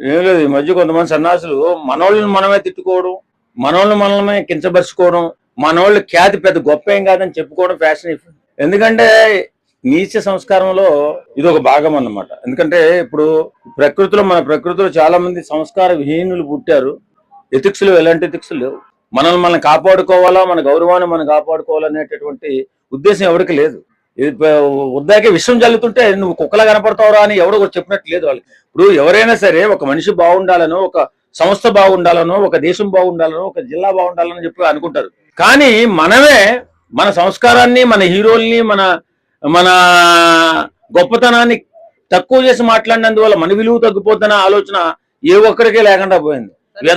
ఏం లేదు ఈ మధ్య కొంతమంది సన్నాసులు మనోళ్ళని మనమే తిట్టుకోవడం మనోళ్ళని మనమే కించపరుచుకోవడం మనోళ్ళ ఖ్యాతి పెద్ద గొప్ప ఏం కాదని చెప్పుకోవడం ఫ్యాషన్ అయిపోయింది ఎందుకంటే నీచ సంస్కారంలో ఇది ఒక భాగం అన్నమాట. ఎందుకంటే ఇప్పుడు ప్రకృతిలో మన ప్రకృతిలో చాలా మంది సంస్కార విహీనులు పుట్టారు. ఎథిక్స్లు ఎలాంటి ఎథిక్స్ లేవు. మనల్ని మనం కాపాడుకోవాలా మన గౌరవాన్ని మనం కాపాడుకోవాలనేటటువంటి ఉద్దేశం ఎవరికి లేదు. ఇది విషయం జల్లుతుంటే నువ్వు కుక్కలా కనపడతావురా అని ఎవరు చెప్పినట్టు లేదు వాళ్ళు ఇప్పుడు ఎవరైనా సరే ఒక మనిషి బాగుండాలనో ఒక సంస్థ బాగుండాలనో ఒక దేశం బాగుండాలనో ఒక జిల్లా బాగుండాలని చెప్పి అనుకుంటారు. కానీ మనమే మన సంస్కారాన్ని మన హీరోల్ని మన మన గొప్పతనాన్ని తక్కువ చేసి మాట్లాడినందువల్ల మన విలువ తగ్గిపోతున్న ఆలోచన ఏ ఒక్కడికే లేకుండా పోయింది.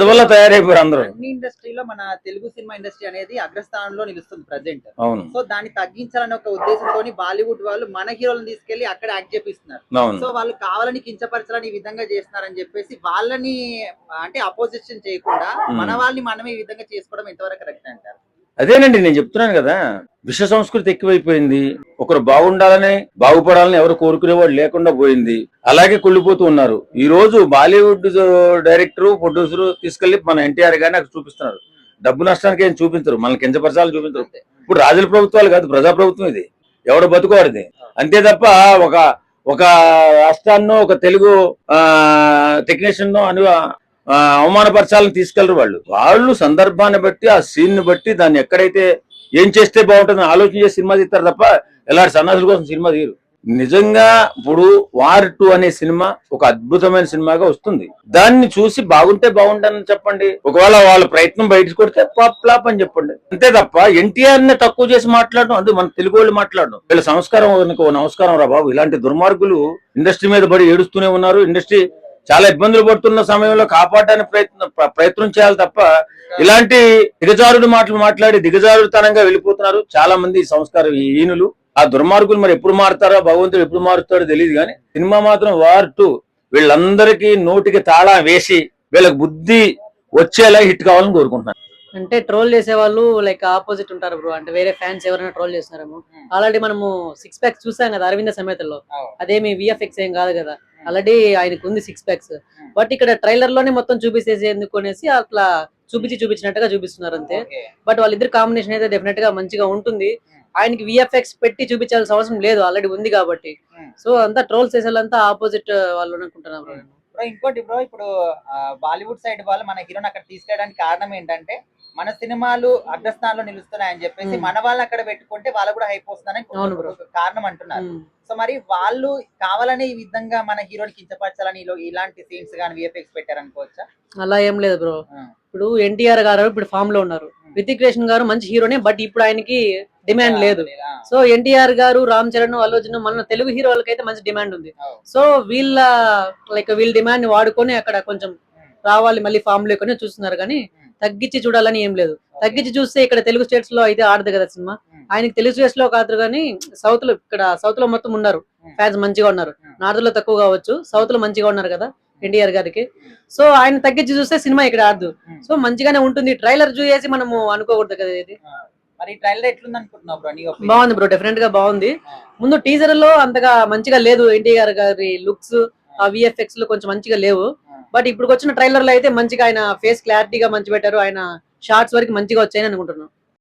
వల్ల తయారైపోయారు అందరూ. అన్ని ఇండస్ట్రీలో మన తెలుగు సినిమా ఇండస్ట్రీ అనేది అగ్రస్థానంలో నిలుస్తుంది ప్రజెంట్ అవును. సో దాన్ని తగ్గించాలని ఒక ఉద్దేశంతో బాలీవుడ్ వాళ్ళు మన హీరోలను తీసుకెళ్ళి అక్కడ యాక్ట్ చేపిస్తున్నారు. సో వాళ్ళు కావాలని కించపరచాలని ఈ విధంగా చేస్తున్నారని చెప్పేసి వాళ్ళని అంటే అపోజిషన్ చేయకుండా మన వాళ్ళని మనమే ఈ విధంగా చేసుకోవడం ఎంతవరకు కరెక్ట్ అంటారు. అదేనండి నేను చెప్తున్నాను కదా. విష సంస్కృతి ఎక్కువైపోయింది. ఒకరు బాగుండాలని బాగుపడాలని ఎవరు కోరుకునేవాడు లేకుండా పోయింది. అలాగే కుళ్ళిపోతూ ఉన్నారు. ఈ రోజు బాలీవుడ్ డైరెక్టర్ ప్రొడ్యూసర్ తీసుకెళ్ళి మన ఎన్టీఆర్ గారిని అక్కడ చూపిస్తున్నారు. డబ్బు నష్టానికి ఏం చూపించరు. మన కించపరచాలని చూపించరు. ఇప్పుడు రాజుల ప్రభుత్వాలు కాదు ప్రజా ప్రభుత్వం ఇది. ఎవడు బతుకోవాడిది? అంతే తప్ప ఒక ఒక రాష్ట్రాన్నో ఒక తెలుగు టెక్నీషియన్ అను అవమానపరచాలని తీసుకెళ్ళరు వాళ్ళు. వాళ్ళు సందర్భాన్ని బట్టి ఆ సీన్ని బట్టి దాన్ని ఎక్కడైతే ఏం చేస్తే బాగుంటుందని ఆలోచన చేసి సినిమా తీస్తారు తప్ప ఎలాంటి సన్నాసుల కోసం సినిమా తీరు నిజంగా ఇప్పుడు వార్ టూ అనే సినిమా ఒక అద్భుతమైన సినిమాగా వస్తుంది. దాన్ని చూసి బాగుంటే బాగుంటుందని చెప్పండి. ఒకవేళ వాళ్ళ ప్రయత్నం బయటకు కొడితే పాప్ అని చెప్పండి. అంతే తప్ప ఎన్టీఆర్ని తక్కువ చేసి మాట్లాడడం అది మన తెలుగు వాళ్ళు మాట్లాడడం. వీళ్ళ సంస్కారం నమస్కారం రా బాబు. ఇలాంటి దుర్మార్గులు ఇండస్ట్రీ మీద పడి ఏడుస్తూనే ఉన్నారు. ఇండస్ట్రీ చాలా ఇబ్బందులు పడుతున్న సమయంలో కాపాడడానికి ప్రయత్నం ప్ర- ప్రయత్నం చేయాలి తప్ప ఇలాంటి దిగజారుడు మాటలు మాట్లాడి దిగజారుడుతనంగా వెళ్ళిపోతున్నారు. చాలా మంది సంస్కార హీనులు. ఆ దుర్మార్గులు మరి ఎప్పుడు మారుతారో భగవంతుడు ఎప్పుడు మారుతాడో తెలియదు కానీ సినిమా మాత్రం వార్ టూ వీళ్ళందరికీ నోటికి తాళా వేసి వీళ్ళకి బుద్ధి వచ్చేలా హిట్ కావాలని కోరుకుంటున్నాను. అంటే ట్రోల్ చేసే వాళ్ళు లైక్ ఆపోజిట్ ఉంటారు బ్రో. అంటే వేరే ఫ్యాన్స్ ఎవరైనా ట్రోల్ చేస్తున్నారేమో. ఆల్రెడీ మనము సిక్స్ ప్యాక్స్ చూసాం కదా అరవింద సమేతలో అదేమి విఎఫ్ఎక్స్ ఏం కాదు కదా. ఆల్రెడీ ఆయనకు ఉంది సిక్స్ ప్యాక్స్ బట్ ఇక్కడ ట్రైలర్లోనే మొత్తం చూపిసేసి ఎందుకు అనేసి అట్లా చూపించి చూపించినట్టుగా చూపిస్తున్నారు అంతే. బట్ వాళ్ళిద్దరు కాంబినేషన్ అయితే డెఫినెట్గా మంచిగా ఉంటుంది. ఆయనకి విఎఫ్ఎక్స్ పెట్టి చూపించాల్సిన అవసరం లేదు ఆల్రెడీ ఉంది కాబట్టి. Hmm. సో అంతా ట్రోల్ చేసే వాళ్ళంతా ఆపోజిట్ వాళ్ళు అనుకుంటున్నారు bro నేను. బ్రో ఇంకోటి బ్రో ఇప్పుడు బాలీవుడ్ సైడ్ వాళ్ళు మన హీరోని అక్కడ తీసుకెళ్ళడానికి కారణం ఏంటంటే మన సినిమాలు అగ్రస్థానంలో నిలుస్తున్నాయని చెప్పేసి. మన వాళ్ళని అక్కడ పెట్టుకుంటే వాళ్ళు కూడా హైప్. ఒక కారణం అంటున్నారు. సో మరి వాళ్ళు కావాలని ఈ విధంగా మన హీరోని కించపరచాలని ఇలా- ఇలాంటి సీన్స్ కానీ విఎఫ్ఎక్స్ పెట్టారనుకోవచ్చా అలా ఏం లేదు బ్రో. ఇప్పుడు ఎన్టీఆర్ గారు ఇప్పుడు ఫామ్లో ఉన్నారు రితిక్ రోషన్ గారు మంచి హీరోనే బట్ ఇప్పుడు ఆయనకి డిమాండ్ లేదు? సో ఎన్టీఆర్ గారు రామ్ చరణ్ అర్జున్ మన తెలుగు హీరో వాళ్ళకైతే మంచి డిమాండ్ ఉంది. సో వీళ్ళ లైక్ వీళ్ళ డిమాండ్ వాడుకొని అక్కడ కొంచెం రావాలి మళ్ళీ ఫామ్ లేకొని చూస్తున్నారు కానీ తగ్గించి చూడాలని ఏం లేదు. తగ్గించి చూస్తే ఇక్కడ తెలుగు స్టేట్స్లో అయితే ఆడదు కదా సినిమా. ఆయనకి తెలుగు స్టేట్స్లో కాదు కానీ సౌత్లో ఇక్కడ సౌత్లో మొత్తం ఉన్నారు. ఫ్యాన్స్ మంచిగా ఉన్నారు. నార్త్లో తక్కువ కావచ్చు సౌత్లో మంచిగా ఉన్నారు కదా ఎన్టీఆర్ గారికి. సో ఆయన తగ్గించి చూస్తే సినిమా ఇక్కడ ఆడదు. సో మంచిగానే ఉంటుంది. ట్రైలర్ చూసేసి మనము అనుకోకూడదు కదా ఇది. మరి ట్రైలర్ ఎట్లుంది అనుకుంటున్నావు బ్రో నీ opinion? బాగుంది బ్రో డెఫినెట్గా బాగుంది. ముందు టీజర్లో అంతగా మంచిగా లేదు ఎన్టీఆర్ గారి లుక్స్ ఆ విఎఫ్ఎక్స్లో కొంచెం మంచిగా లేవు. బట్ ఇప్పుడు వచ్చిన ట్రైలర్లో అయితే మంచిగా ఆయన ఫేస్ క్లారిటీగా మంచి పెట్టారు. ఆయన షార్ట్స్ వరకు మంచిగా వచ్చాయని అనుకుంటున్నాను.